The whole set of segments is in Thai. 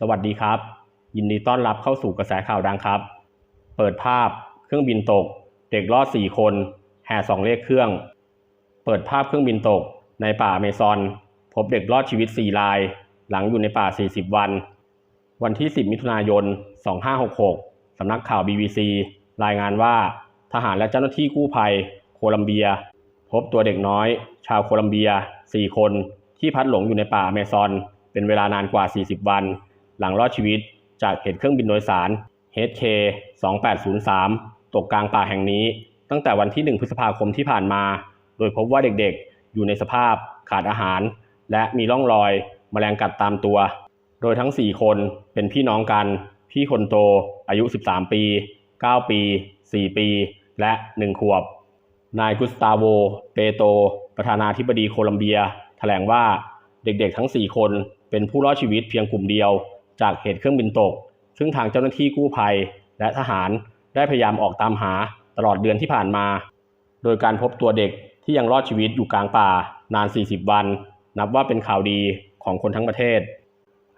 สวัสดีครับ ยินดีต้อนรับเข้าสู่กระแสข่าวดังครับ เปิดภาพ เครื่องบินตก เด็กรอด 4 คน แห่สองเลขเครื่อง เปิดภาพเครื่องบินตก ในป่าอเมซอน พบเด็กรอดชีวิต 4 ราย หลังอยู่ในป่า 40 วัน วันที่ 10 มิถุนายน 2566 สำนักข่าว BBC รายงานว่าทหารและเจ้าหน้าที่กู้ภัย โคลัมเบีย พบตัวเด็กน้อย ชาวโคลัมเบีย 4 คน ที่พัดหลงอยู่ในป่าอเมซอน เป็นเวลานานกว่า 40 วัน หลังรอดชีวิตจากเหตุเครื่องบินโดยสาร HK 2803 ตกกลางป่าแห่งนี้ ตั้งแต่วันที่ 1 พฤษภาคมที่ผ่านมา โดยพบว่าเด็กๆ อยู่ในสภาพขาดอาหาร และมีร่องรอยแมลงกัดตามตัว โดยทั้ง 4 คนเป็นพี่น้องกัน พี่คนโตอายุ 13 ปี 9 ปี 4 ปี และ 1 ขวบ นายกุสตาโว เปโต ประธานาธิบดีโคลัมเบีย แถลงว่าเด็กๆทั้ง 4 คนเป็นผู้รอดชีวิตเพียงกลุ่มเดียว จากเหตุเครื่องบินตก ซึ่งทางเจ้าหน้าที่กู้ภัย และทหารได้พยายามออกตามหาตลอดเดือนที่ผ่านมา โดยการพบตัวเด็กที่ยังรอดชีวิตอยู่กลางป่านาน 40 วัน นับว่าเป็นข่าวดีของคนทั้งประเทศ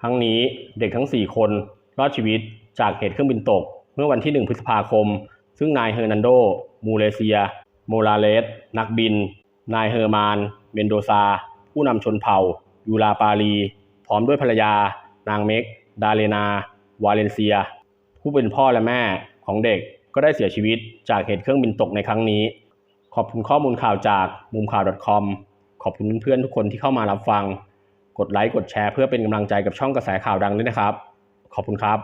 ทั้งนี้เด็กทั้ง 4 คนรอดชีวิตจากเหตุเครื่องบินตก เมื่อวันที่ 1 พฤษภาคม ซึ่งนายเฮอร์นันโด มูเลเซีย โมราเลส นักบิน นายเฮอร์มาน เมนโดซา ผู้นำชนเผ่า ยูลาปาลี พร้อมด้วยภรรยา นางเม็ก ดาเลนา วาเลนเซีย ผู้เป็นพ่อและแม่ของเด็กก็ได้เสียชีวิตจากเหตุเครื่องบินตกในครั้งนี้ ขอบคุณข้อมูลข่าวจากมุมข่าว .com ขอบคุณเพื่อนๆทุกคนที่เข้ามารับฟัง กดไลค์กดแชร์เพื่อเป็นกำลังใจกับช่องกระแสข่าวดังด้วยนะครับ ขอบคุณครับ